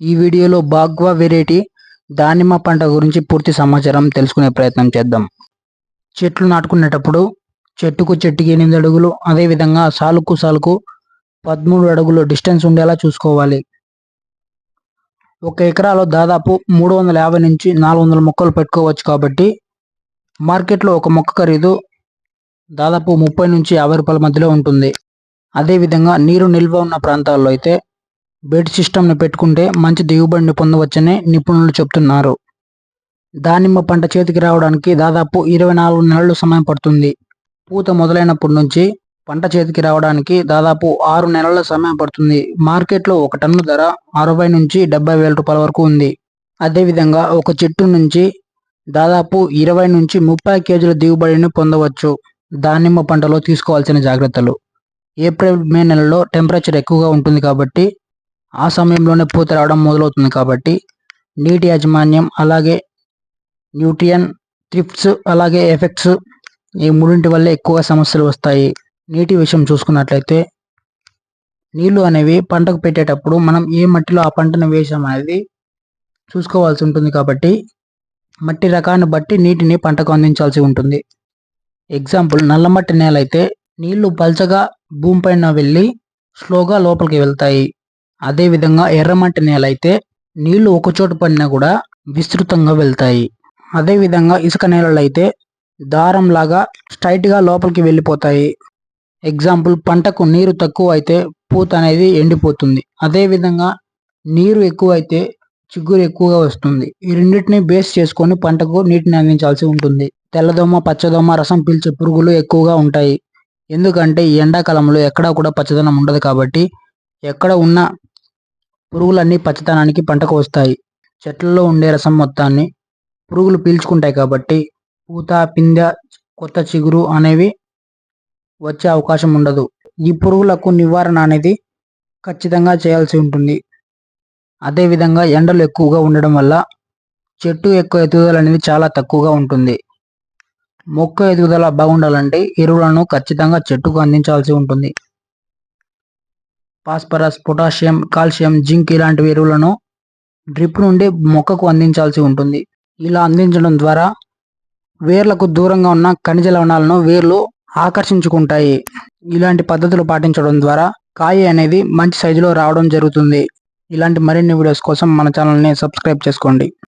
ఈ వీడియోలో బాగ్వా వెరైటీ దానిమ్మ పంట గురించి పూర్తి సమాచారం తెలుసుకునే ప్రయత్నం చేద్దాం. చెట్లు నాటుకునేటప్పుడు చెట్టుకు చెట్టుకి ఎనిమిది అడుగులు అదేవిధంగా సాలుకు సాలుకు పదమూడు అడుగులు డిస్టెన్స్ ఉండేలా చూసుకోవాలి. ఒక ఎకరాలో దాదాపు మూడు వందల యాభై నుంచి నాలుగు వందల మొక్కలు పెట్టుకోవచ్చు కాబట్టి మార్కెట్లో ఒక మొక్క ఖరీదు దాదాపు ముప్పై నుంచి యాభై రూపాయల మధ్యలో ఉంటుంది. అదేవిధంగా నీరు నిల్వ ఉన్న ప్రాంతాల్లో అయితే బెడ్ సిస్టమ్ను పెట్టుకుంటే మంచి దిగుబడిని పొందవచ్చని నిపుణులు చెప్తున్నారు. దానిమ్మ పంట చేతికి రావడానికి దాదాపు ఇరవై నాలుగు నెలలు సమయం పడుతుంది. పూత మొదలైనప్పటి నుంచి పంట చేతికి రావడానికి దాదాపు ఆరు నెలల సమయం పడుతుంది. మార్కెట్లో ఒక టన్ను ధర అరవై నుంచి డెబ్బై వేల రూపాయల వరకు ఉంది. అదేవిధంగా ఒక చెట్టు నుంచి దాదాపు ఇరవై నుంచి ముప్పై కేజీల దిగుబడిని పొందవచ్చు. దానిమ్మ పంటలో తీసుకోవాల్సిన జాగ్రత్తలు. ఏప్రిల్ మే నెలలో టెంపరేచర్ ఎక్కువగా ఉంటుంది కాబట్టి ఆ సమయంలోనే పూత రావడం మొదలవుతుంది కాబట్టి నీటి యాజమాన్యం అలాగే న్యూట్రియన్ త్రిప్స్ అలాగే ఎఫెక్ట్స్ ఈ మూడింటి వల్ల ఎక్కువ సమస్యలు వస్తాయి. నీటి విషయం చూసుకున్నట్లయితే నీళ్ళు అనేవి పంటకు పెట్టేటప్పుడు మనం ఏ మట్టిలో ఆ పంటను వేసాం అనేది చూసుకోవాల్సి ఉంటుంది కాబట్టి మట్టి రకాన్ని బట్టి నీటిని పంటకు అందించాల్సి ఉంటుంది. ఎగ్జాంపుల్ నల్లమట్టి నేల అయితే నీళ్ళు పల్చగా భూమిపైన వెళ్ళి స్లోగా లోపలికి వెళ్తాయి. అదేవిధంగా ఎర్రమట్టి నేల అయితే నీళ్ళు ఒకచోట పడినా కూడా విస్తృతంగా వెళ్తాయి. అదేవిధంగా ఇసుక నేలలు అయితే దారంలాగా స్ట్రైట్గా లోపలికి వెళ్ళిపోతాయి. ఎగ్జాంపుల్ పంటకు నీరు తక్కువ అయితే పూత అనేది ఎండిపోతుంది. అదేవిధంగా నీరు ఎక్కువ అయితే చిగురు ఎక్కువగా వస్తుంది. ఈ రెండింటిని బేస్ చేసుకొని పంటకు నీటిని అందించాల్సి ఉంటుంది. తెల్లదోమ పచ్చదోమ రసం పీల్చే పురుగులు ఎక్కువగా ఉంటాయి. ఎందుకంటే ఈ ఎండాకాలంలో ఎక్కడా కూడా పచ్చదనం ఉండదు కాబట్టి ఎక్కడ ఉన్న పురుగులన్నీ పచ్చదనానికి పంటకు వస్తాయి. చెట్లలో ఉండే రసం మొత్తాన్ని పురుగులు పీల్చుకుంటాయి కాబట్టి పూత పిందె కొత్త చిగురు అనేవి వచ్చే అవకాశం ఉండదు. ఈ పురుగులకు నివారణ అనేది ఖచ్చితంగా చేయాల్సి ఉంటుంది. అదేవిధంగా ఎండలు ఎక్కువగా ఉండడం వల్ల చెట్టు ఎక్కువ ఎదుగుదల అనేది చాలా తక్కువగా ఉంటుంది. మొక్క ఎదుగుదల బాగుండాలంటే ఎరువులను ఖచ్చితంగా చెట్టుకు అందించాల్సి ఉంటుంది. ఫాస్ఫరస్ పొటాషియం కాల్షియం జింక్ ఇలాంటి ఎరువులను డ్రిప్ నుండి మొక్కకు అందించాల్సి ఉంటుంది. ఇలా అందించడం ద్వారా వేర్లకు దూరంగా ఉన్న ఖనిజ లవణాలను వేర్లు ఆకర్షించుకుంటాయి. ఇలాంటి పద్ధతులు పాటించడం ద్వారా కాయ అనేది మంచి సైజులో రావడం జరుగుతుంది. ఇలాంటి మరిన్ని వీడియోస్ కోసం మన ఛానల్ని సబ్స్క్రైబ్ చేసుకోండి.